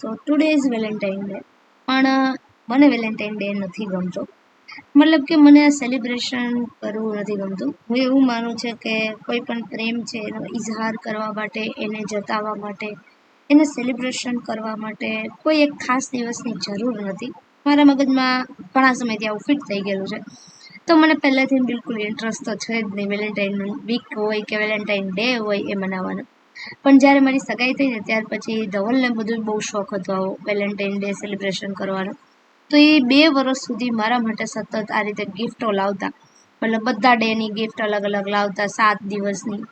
તો today is Valentine day પણ મને વેલેન્ટાઇન ડે નથી ગમતો. મતલબ કે મને આ સેલિબ્રેશન કરવું નથી ગમતું. હું એવું માનું છે કે કોઈ પણ પ્રેમ છે, એનો ઇઝહાર કરવા માટે, એને જતાવવા માટે, એને સેલિબ્રેશન કરવા માટે કોઈ એક ખાસ દિવસની જરૂર નથી. મારા મગજમાં ઘણા સમયથી આવું ફિટ થઈ ગયેલું છે. તો મને પહેલેથી બિલકુલ ઇન્ટરેસ્ટ તો છે જ નહીં. વેલેન્ટાઇન વીક હોય કે વેલેન્ટાઇન ડે હોય એ મનાવવાનો. પણ જ્યારે મારી સગાઈ થઈ ને ત્યાર પછી ધવલને બધું બહુ શોખ હતો આવો વેલેન્ટાઇન ડે સેલિબ્રેશન કરવાનો. તો એ બે વર્ષ સુધી મારા માટે સતત આ રીતે ગિફ્ટો લાવતા. મતલબ બધા ડેની ગિફ્ટ અલગ અલગ લાવતા, સાત દિવસની.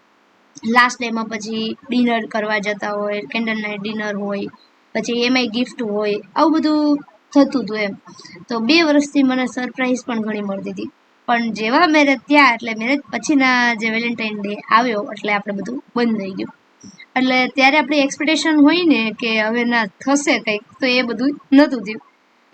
લાસ્ટ ડેમાં પછી ડિનર કરવા જતા હોય કેન્ડલ નાઇટ ડિનર હોય, પછી એમાંય ગિફ્ટ હોય, આવું બધું થતું હતું એમ. તો બે વર્ષથી મને સરપ્રાઈઝ પણ ઘણી મળતી હતી. પણ જેવા મેરેજ ત્યાં એટલે મેરેજ પછીના જે વેલેન્ટાઇન ડે આવ્યો એટલે આપણે બધું બંધ થઈ ગયું. એટલે ત્યારે આપણી એક્સપેક્ટેશન હોય ને કે હવે ના થશે કંઈક, તો એ બધું નહોતું થયું.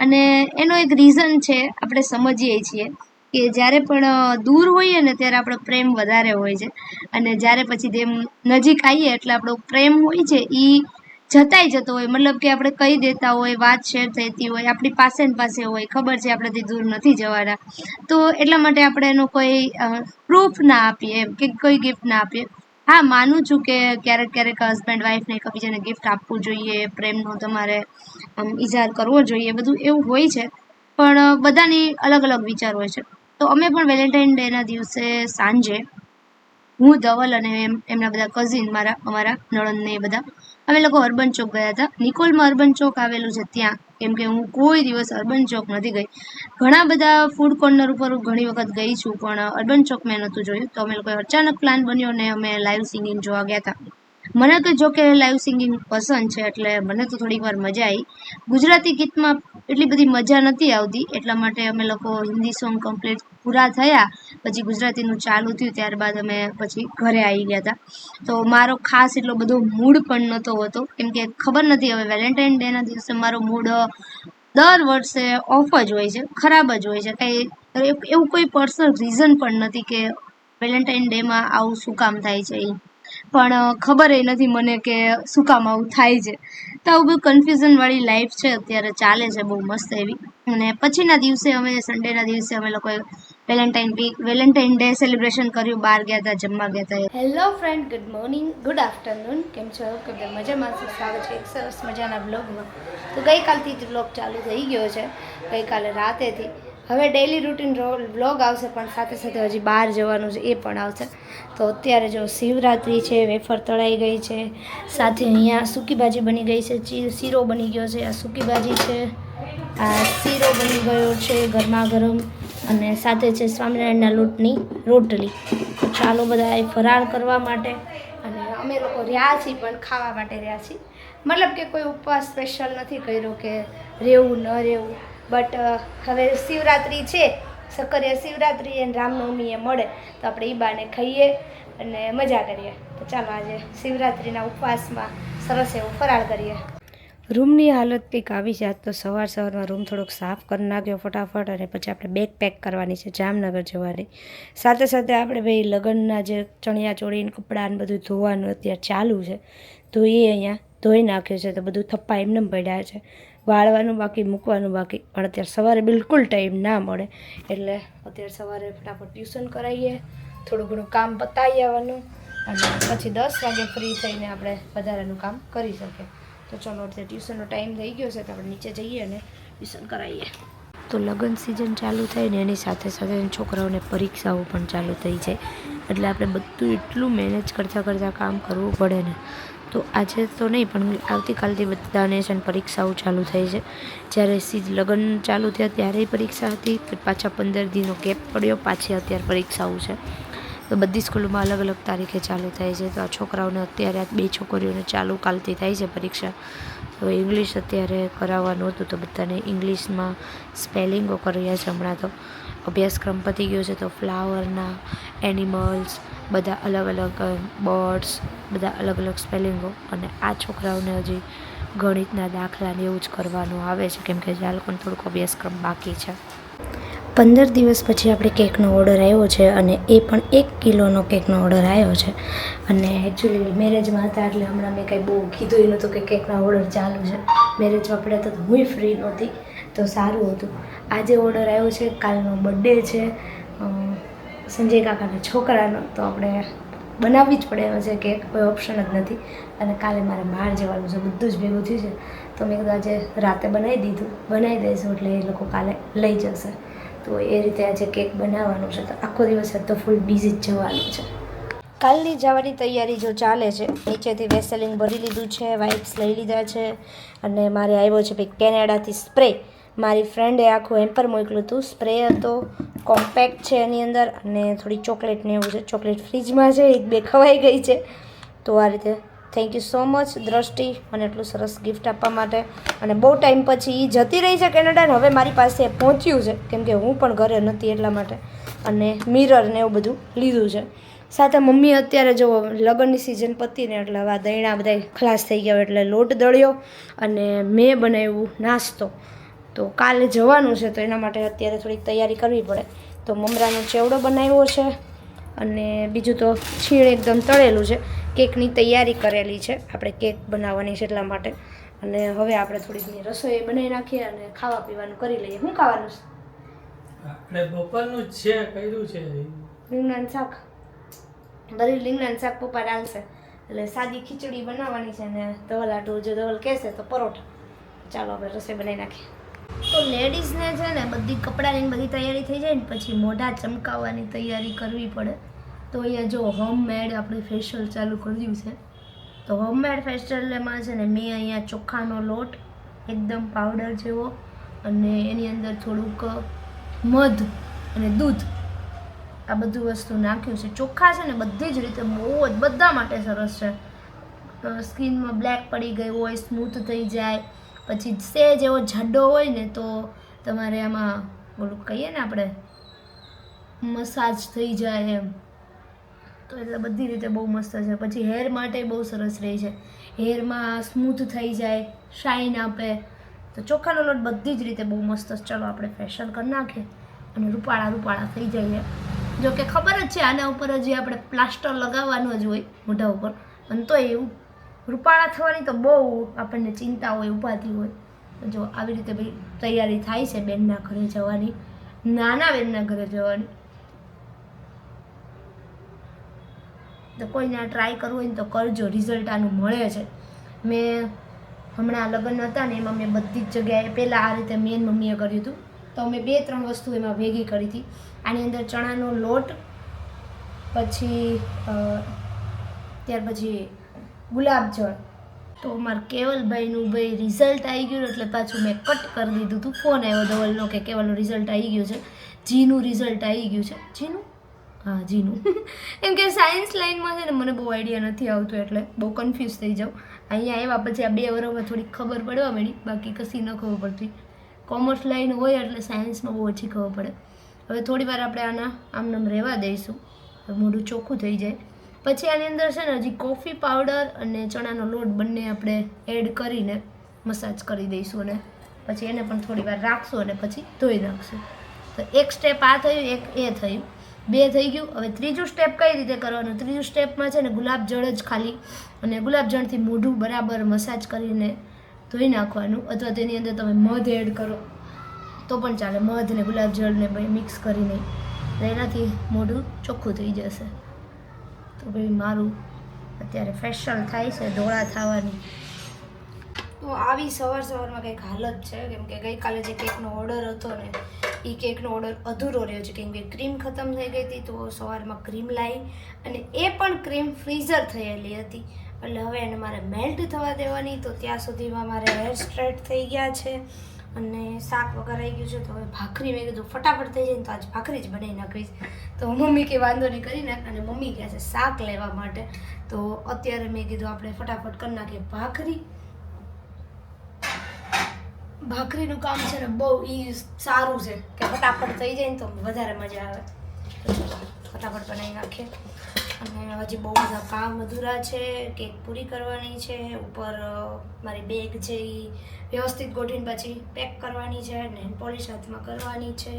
અને એનો એક રીઝન છે, આપણે સમજીએ છીએ કે જ્યારે પણ દૂર હોઈએ ને ત્યારે આપણો પ્રેમ વધારે હોય છે. અને જ્યારે પછી જેમ નજીક આવીએ એટલે આપણો પ્રેમ હોય છે એ જતાય જતો હોય. મતલબ કે આપણે કહી દેતા હોય, વાત શેર થતી હોય, આપણી પાસે ને પાસે હોય, ખબર છે આપણાથી દૂર નથી જવાના. તો એટલા માટે આપણે એનો કોઈ પ્રૂફ ના આપીએ, એમ કે કોઈ ગિફ્ટ ના આપીએ. હા, માનું છું કે ક્યારેક ક્યારેક હસબન્ડ વાઈફને એકબીજાને ગિફ્ટ આપવું જોઈએ, પ્રેમનો તમારે આમ ઇઝહાર કરવો જોઈએ, બધું એવું હોય છે. પણ બધાની અલગ અલગ વિચાર હોય છે. તો અમે પણ વેલેન્ટાઇન ડેના દિવસે સાંજે હું, ધવલ અને એમ, એમના બધા કઝિન મારા, અમારા નણંદને એ બધા અમે લોકો અર્બન ચોક ગયા હતા. નિકોલમાં અર્બન ચોક આવેલું છે ત્યાં. કેમ કે હું કોઈ દિવસ અર્બન ચોક નથી ગઈ. ઘણા બધા ફૂડ કોર્નર ઉપર ઘણી વખત ગઈ છું, પણ અર્બન ચોક મેં નહોતું જોયું. તો અમે લોકોએ અચાનક પ્લાન બન્યો ને અમે લાઈવ સિંગિંગ જોવા ગયા હતા. મને તો જોકે લાઈવ સિંગિંગ પસંદ છે, એટલે મને તો થોડીક વાર મજા આવી ગુજરાતી ગીતમાં એટલી બધી મજા નથી આવતી, એટલા માટે અમે લોકો હિન્દી સોંગ કમ્પ્લીટ પૂરા થયા, પછી ગુજરાતીનું ચાલુ થયું, ત્યારબાદ અમે પછી ઘરે આવી ગયા હતા તો મારો ખાસ એટલો બધો મૂડ પણ નહોતો હોતો, કેમ કે ખબર નથી હવે વેલેન્ટાઇન ડેના દિવસે મારો મૂડ દર વર્ષે ઓફ જ હોય છે, ખરાબ જ હોય છે. કંઈ એવું કોઈ પર્સનલ રીઝન પણ નથી કે વેલેન્ટાઇન ડેમાં આવું શું કામ થાય છે એ પણ ખબર એ નથી મને કે શું કામ આવું થાય છે. તો આવું બધું કન્ફ્યુઝનવાળી લાઈફ છે, અત્યારે ચાલે છે બહુ મસ્ત એવી. અને પછીના દિવસે અમે સન્ડેના દિવસે અમે લોકોએ Valentine week Valentine day celebration કર્યું, બહાર ગયા હતા જમવા ગયા હતા hello friend good morning good afternoon કેમ છો? કે મજામાં છો? સ્વાગત છે, એક સરસ મજાના બ્લોગમાં તો ગઈકાલથી જ બ્લોગ ચાલુ થઈ ગયો છે. ગઈકાલે રાતેથી. હવે ડેઈલી રૂટીન બ્લોગ આવશે પણ સાથે સાથે હજી બહાર જવાનું છે, એ પણ આવશે. તો અત્યારે જો શિવરાત્રિ છે, વેફર તળાઈ ગઈ છે, સાથે અહીંયા સૂકી ભાજી બની ગઈ છે શીરો બની ગયો છે, આ સૂકી ભાજી છે, આ શીરો બની ગયો છે ગરમા ગરમ અને સાથે છે સ્વામિનારાયણના લોટની રોટલી. ચાલો બધા ફરાળ કરવા માટે અને અમે લોકો રહ્યા છીએ પણ ખાવા માટે રહ્યા છીએ. મતલબ કે કોઈ ઉપવાસ સ્પેશિયલ નથી કર્યો કે રહેવું, ન રહેવું. બટ હવે શિવરાત્રિ છે સક્કરિયા શિવરાત્રિ અને રામનવમી એ મળે, તો આપણે એ બાને ખાઈએ અને મજા કરીએ. તો ચાલો આજે શિવરાત્રિના ઉપવાસમાં સરસ એવું ફરાળ કરીએ. રૂમની હાલત કંઈક આવી જાત તો સવાર સવારમાં રૂમ થોડોક સાફ કરી નાખ્યો ફટાફટ અને પછી આપણે બેગ પેક કરવાની છે જામનગર જવાની. સાથે સાથે આપણે ભાઈ લગ્નના જે ચણિયા ચોળીને કપડાં ને બધું ધોવાનું અત્યારે ચાલુ છે, તો એ અહીંયા ધોઈ નાખ્યું છે, તો બધું થપ્પા એમને પડ્યા છે. વાળવાનું બાકી, મૂકવાનું બાકી. પણ અત્યારે સવારે બિલકુલ ટાઈમ ના મળે. એટલે અત્યારે સવારે ફટાફટ ટ્યુશન કરાવીએ, થોડું ઘણું કામ પતાવી આવવાનું અને પછી દસ વાગે ફ્રી થઈને આપણે વધારાનું કામ કરી શકીએ. તો ચલો, અત્યારે ટ્યુશનનો ટાઈમ થઈ ગયો છે તો આપણે નીચે જઈએ અને ટ્યુશન કરાવીએ. તો લગ્ન સિઝન ચાલુ થાય ને એની સાથે સાથે છોકરાઓને પરીક્ષાઓ પણ ચાલુ થઈ જાય. એટલે આપણે બધું એટલું મેનેજ કરતાં કરતાં કામ કરવું પડે ને. તો આજે તો નહીં, પણ આવતીકાલથી બધાને છે ને પરીક્ષાઓ ચાલુ થઈ છે. જ્યારે સીધ લગ્ન ચાલુ થયા ત્યારે પરીક્ષા હતી પછી પાછા પંદર દિનનો ગેપ પડ્યો, પાછી અત્યારે પરીક્ષાઓ છે. તો બધી સ્કૂલોમાં અલગ અલગ તારીખે ચાલુ થાય છે. તો આ છોકરાઓને અત્યારે આ બે છોકરીઓને ચાલુ કાલથી થાય છે પરીક્ષા. તો ઇંગ્લિશ અત્યારે કરાવવાનું હતું, તો બધાને ઇંગ્લિશમાં સ્પેલિંગો કર્યા છે હમણાં તો. અભ્યાસક્રમ પતી ગયો છે, તો ફ્લાવરના એનિમલ્સ બધા અલગ અલગ બર્ડ્સ બધા અલગ અલગ સ્પેલિંગો અને આ છોકરાઓને હજી ગણિતના દાખલાને એવું જ કરવાનું આવે છે, કેમ કે જે આ થોડુંક અભ્યાસક્રમ બાકી છે. પંદર દિવસ પછી આપણે કેકનો ઓર્ડર આવ્યો છે અને એ પણ એક કિલોનો કેકનો ઓર્ડર આવ્યો છે. અને એકચ્યુઅલી મેરેજમાં હતા એટલે હમણાં મેં કંઈ બહુ કીધું નહોતું કે કેકના ઓર્ડર ચાલુ છે. મેરેજમાં પડ્યા તો હું ફ્રી નહોતી, તો સારું હતું. આજે ઓર્ડર આવ્યો છે, કાલનો બર્થડે છે સંજય કાકાના છોકરાનો, તો આપણે બનાવવી જ પડે એમ છે કેક કોઈ ઓપ્શન જ નથી. અને કાલે મારે બહાર જવાનું છે, બધું જ ભેગું થયું છે. તો મેં કીધું આજે રાતે બનાવી દીધું. બનાવી દઈશું એટલે એ લોકો કાલે લઈ જશે. તો એ રીતે આજે કેક બનાવવાનું છે. તો આખો દિવસ તો ફૂલ બિઝી જ જવાનું છે. કાલની જવાની તૈયારી જો ચાલે છે, નીચેથી વેસેલિંગ ભરી લીધું છે વાઇપ્સ લઈ લીધા છે. અને મારે આવ્યો છે ભાઈ કેનેડાથી સ્પ્રે મારી ફ્રેન્ડે આખું હેમ્પર મોકલ્યું હતું. સ્પ્રે હતો કોમ્પેક્ટ છે એની અંદર અને થોડી ચોકલેટ ને એવું છે. ચોકલેટ ફ્રીજમાં છે, એક બે ખવાઈ ગઈ છે. તો આ રીતે. થેન્ક યુ સો મચ દ્રષ્ટિ. મને એટલું સરસ ગિફ્ટ આપવા માટે. અને બહુ ટાઈમ પછી એ જતી રહી છે કેનેડા ને. હવે મારી પાસે પહોંચ્યું છે. કેમ કે હું પણ ઘરે નથી એટલા માટે. અને મિરર ને એવું બધું લીધું છે. સાથે મમ્મી અત્યારે જો લગ્નની સિઝન પતી ને એટલે હવે આ દહીણા બધા ખલાસ થઈ ગયા એટલે લોટ દળ્યો અને મેં બનાવ્યું નાસ્તો. તો કાલે જવાનું છે તો એના માટે અત્યારે થોડીક તૈયારી કરવી પડે. તો મમરાનો ચેવડો બનાવ્યો છે અને બીજું તો છીણ એકદમ તળેલું છે. કેકની તૈયારી કરેલી છે. આપણે કેક બનાવવાની છે એટલા માટે. અને હવે આપણે થોડીક રસોઈ બનાવી નાખીએ અને ખાવા પીવાનું કરી લઈએ. શું ખાવાનું છે? આપણે બપોરનું છે કર્યું છે. રીંગણાનું શાક. બધી રીંગણાનું શાક પપ્પા ડાલશે એટલે સાદી ખીચડી બનાવવાની છે ને ધવલ આટું જો ધવલ કહેશે તો પરોઠા. ચાલો આપણે રસોઈ બનાવી નાખીએ. તો લેડીઝને છે ને બધી કપડાની બધી તૈયારી થઈ જાય ને પછી મોઢા ચમકાવવાની તૈયારી કરવી પડે. તો અહીંયા જો હોમમેડ આપણે ફેશિયલ ચાલુ કરી દીધું છે. તો હોમમેડ ફેશિયલમાં છે ને મેં અહીંયા ચોખાનો લોટ એકદમ પાવડર જેવો અને એની અંદર થોડુંક મધ અને દૂધ આ બધું વસ્તુ નાખ્યું છે. ચોખ્ખા છે ને બધી જ રીતે બહુ જ બધા માટે સરસ છે. સ્કિનમાં બ્લેક પડી ગઈ હોય સ્મૂથ થઈ જાય પછી સેજ એવો જાડો હોય ને તો તમારે આમાં ઓલું કહીએ ને આપણે, મસાજ થઈ જાય એમ. તો એટલે બધી રીતે બહુ મસ્ત છે. પછી હેર માટે બહુ સરસ રહે છે. હેરમાં સ્મૂથ થઈ જાય, શાઇન આપે. તો ચોખાનો લોટ બધી જ રીતે બહુ મસ્ત. ચલો આપણે ફેશન કરી નાખીએ અને રૂપાળા રૂપાળા થઈ જઈએ જો કે ખબર જ છે, આના ઉપર હજી આપણે પ્લાસ્ટર લગાવવાનું જ હોય મોઢા ઉપર. અને તો એવું રૂપાળા થવાની તો બહુ આપણને ચિંતા હોય, ઉપાધિ હોય. જો આવી રીતે ભાઈ તૈયારી થાય છે બેનના ઘરે જવાની, નાના બેનના ઘરે જવાની. તો કોઈને આ ટ્રાય કરવું હોય ને તો કરજો રિઝલ્ટ આનું મળે છે. મેં હમણાં લગ્ન હતા ને એમાં મેં બધી જ જગ્યાએ, પહેલાં આ રીતે મેન મમ્મીએ કર્યું હતું. તો મેં બે ત્રણ વસ્તુ એમાં ભેગી કરી હતી. આની અંદર ચણાનો લોટ, પછી ત્યાર પછી ગુલાબજળ તો મારા કેવલભાઈનું ભાઈ રિઝલ્ટ આવી ગયું એટલે પાછું મેં કટ કરી દીધું હતું ફોન આવ્યો ધવલનો કે કેવલનું રિઝલ્ટ આવી ગયું છે. જીનું રિઝલ્ટ આવી ગયું છે. જીનું? હા, જીનું. એમ કે સાયન્સ લાઈનમાં છે ને મને બહુ આઈડિયા નથી આવતો એટલે બહુ કન્ફ્યુઝ થઈ જાઉં. અહીંયા આવ્યા પછી આ બે વર્ષમાં થોડીક ખબર પડવા મળી બાકી કશી ન ખબર પડતી. કોમર્સ લાઈન હોય એટલે સાયન્સમાં બહુ ઓછી ખબર પડે. હવે થોડી વાર આપણે આના, આમ નામ રહેવા દઈશું. મોઢું ચોખ્ખું થઈ જાય. પછી આની અંદર છે ને હજી કોફી પાવડર અને ચણાનો લોટ બંને આપણે એડ કરીને મસાજ કરી દઈશું અને પછી એને પણ થોડી વાર રાખશું અને પછી ધોઈ નાખશું. તો એક સ્ટેપ આ થયું, એક એ થયું. બે થઈ ગયું. હવે ત્રીજું સ્ટેપ કઈ રીતે કરવાનું? ત્રીજું સ્ટેપમાં છે ને ગુલાબજળ જ ખાલી અને ગુલાબજળથી મોઢું બરાબર મસાજ કરીને ધોઈ નાખવાનું અથવા તેની અંદર તમે મધ એડ કરો. તો પણ ચાલે, મધ ને ગુલાબજળને બે મિક્સ કરીને એનાથી મોઢું ચોખ્ખું થઈ જશે. તો ભાઈ મારું અત્યારે ફેશિયલ થાય છે ધોળા થવાની. તો આવી સવાર સવારમાં કંઈક હાલત છે, કેમ કે ગઈકાલે જે કેકનો ઓર્ડર હતો ને એ કેકનો ઓર્ડર અધૂરો રહ્યો છે, કેમ કે ક્રીમ ખતમ થઈ ગઈ હતી, તો સવારમાં ક્રીમ લાવી અને એ પણ ક્રીમ ફ્રીઝર થયેલી હતી. એટલે હવે એને મારે મેલ્ટ થવા દેવાની, તો ત્યાં સુધીમાં મારે હેર સ્ટ્રેટ થઈ ગયા છે. અને શાક વગર આવી ગયું છે તો હવે ભાખરી મેં કીધું ફટાફટ થઈ જાય ને તો આજ ભાખરી જ બનાવી નાખીશ. તો મમ્મી કે વાંધો નહીં કરી નાખ અને મમ્મી કહે છે શાક લેવા માટે. તો અત્યારે મેં કીધું આપણે ફટાફટ કરી નાખીએ ભાખરી. ભાખરીનું કામ છે ને બહુ ઈ સારું છે કે ફટાફટ થઈ જાય ને તો વધારે મજા આવે. ફટાફટ બનાવી નાખીએ. અને હજી બહુ બધા કામ અધૂરા છે, કેક પૂરી કરવાની છે, ઉપર મારી બેગ છે એ વ્યવસ્થિત ગોઠવીને પછી પેક કરવાની છે નેલ પોલિશ હાથમાં કરવાની છે.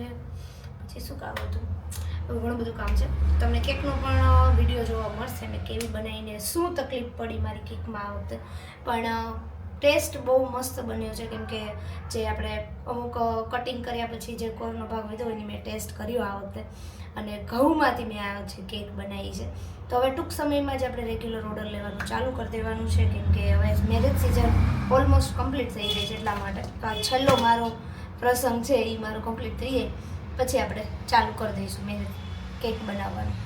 પછી શું કામ હતું? એવું ઘણું બધું કામ છે. તમને કેકનો પણ વીડિયો જોવા મળશે મેં કેવી બનાવીને શું તકલીફ પડી મારી કેકમાં આ વખતે પણ ટેસ્ટ બહુ મસ્ત બન્યો છે, કેમ કે જે આપણે અમુક કટિંગ કર્યા પછી જે કોરનો ભાગ લીધો એની મેં ટેસ્ટ કર્યો આ વખતે. અને ઘઉંમાંથી મેં આ જે કેક બનાવી છે. તો હવે ટૂંક સમયમાં જ આપણે રેગ્યુલર ઓર્ડર લેવાનું ચાલુ કરી દેવાનું છે, કેમ કે હવે મેરેજ સિઝન ઓલમોસ્ટ કમ્પ્લીટ થઈ ગઈ છે એટલા માટે. તો આ છેલ્લો મારો પ્રસંગ છે એ મારો કમ્પ્લીટ થઈ જાય પછી આપણે ચાલુ કરી દઈશું મેરેજ કેક બનાવવાનું.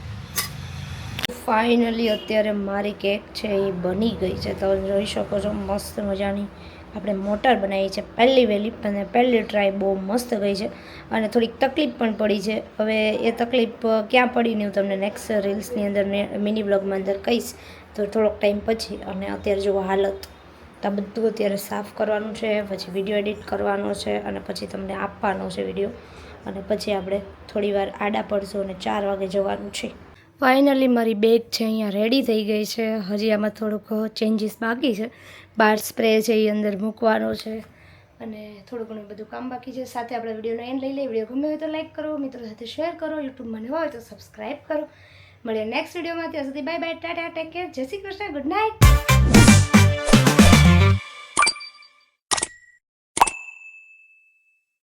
ફાઇનલી અત્યારે મારી કેક છે એ બની ગઈ છે. તમે જોઈ શકો છો, મસ્ત મજાની આપણે મોટર બનાવી છે પહેલી વહેલી અને પહેલી ટ્રાય બહુ મસ્ત ગઈ છે અને થોડીક તકલીફ પણ પડી છે. હવે એ તકલીફ ક્યાં પડી ને હું તમને નેક્સ્ટ રીલ્સની અંદર મિની બ્લોગમાં અંદર કહીશ. તો થોડોક ટાઈમ પછી અને અત્યારે જો હાલત. તો આ બધું અત્યારે સાફ કરવાનું છે, પછી વીડિયો એડિટ કરવાનો છે અને પછી તમને આપવાનો છે વીડિયો અને પછી આપણે થોડીવાર આડા પડશું અને ચાર વાગે જવાનું છે. ફાઇનલી મારી બેગ છે અહીંયા રેડી થઈ ગઈ છે. હજી આમાં થોડુંક ચેન્જીસ બાકી છે. બાર સ્પ્રે છે એ અંદર મૂકવાનો છે. અને થોડું ઘણું બધું કામ બાકી છે. સાથે આપણે વિડીયોનો એન્ડ લઈ લઈએ. વીડિયો ગમે હોય તો લાઈક કરો, મિત્રો સાથે શેર કરો યુટ્યુબમાં નવા હોય તો સબસ્ક્રાઈબ કરો. મળીએ નેક્સ્ટ વિડીયોમાં. ત્યાં સુધી bye bye tata take care જય શ્રી કૃષ્ણ. Good night